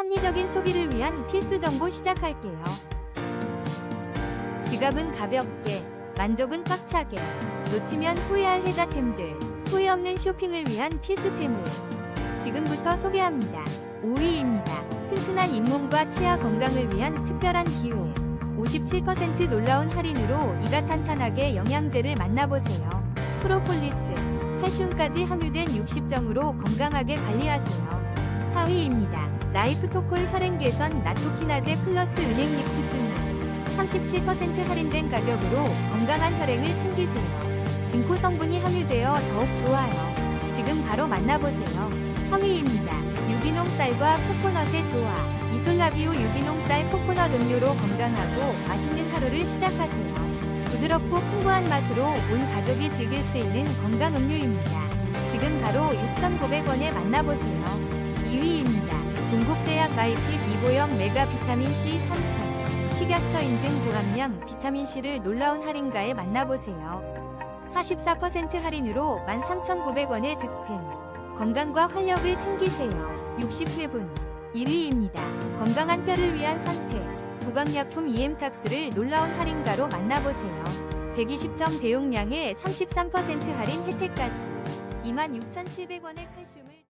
합리적인 소비를 위한 필수 정보 시작할게요. 지갑은 가볍게, 만족은 꽉차게, 놓치면 후회할 혜자템들, 후회 없는 쇼핑을 위한 필수템을 지금부터 소개합니다. 5위입니다. 튼튼한 잇몸과 치아 건강을 위한 특별한 기회. 57% 놀라운 할인으로 이가 탄탄하게 영양제를 만나보세요. 프로폴리스, 칼슘까지 함유된 60정으로 건강하게 관리하세요. 4위입니다. 라이프토콜 혈행 개선 나토키나제 플러스 은행잎 추출물. 37% 할인된 가격으로 건강한 혈행을 챙기세요. 징코 성분이 함유되어 더욱 좋아요. 지금 바로 만나보세요. 3위입니다. 유기농 쌀과 코코넛의 조화. 이솔라비오 유기농 쌀 코코넛 음료로 건강하고 맛있는 하루를 시작하세요. 부드럽고 풍부한 맛으로 온 가족이 즐길 수 있는 건강 음료입니다. 지금 바로 6,900원에 만나보세요. 2위입니다. 마이핏 이보영 메가 비타민C 3000 식약처 인증 고함량 비타민C를 놀라운 할인가에 만나보세요. 44% 할인으로 13,900원의 득템. 건강과 활력을 챙기세요. 60회분. 1위입니다. 건강한 뼈를 위한 선택. 구강약품 EM탁스를 놀라운 할인가로 만나보세요. 120점 대용량에 33% 할인 혜택까지. 26,700원의 칼슘을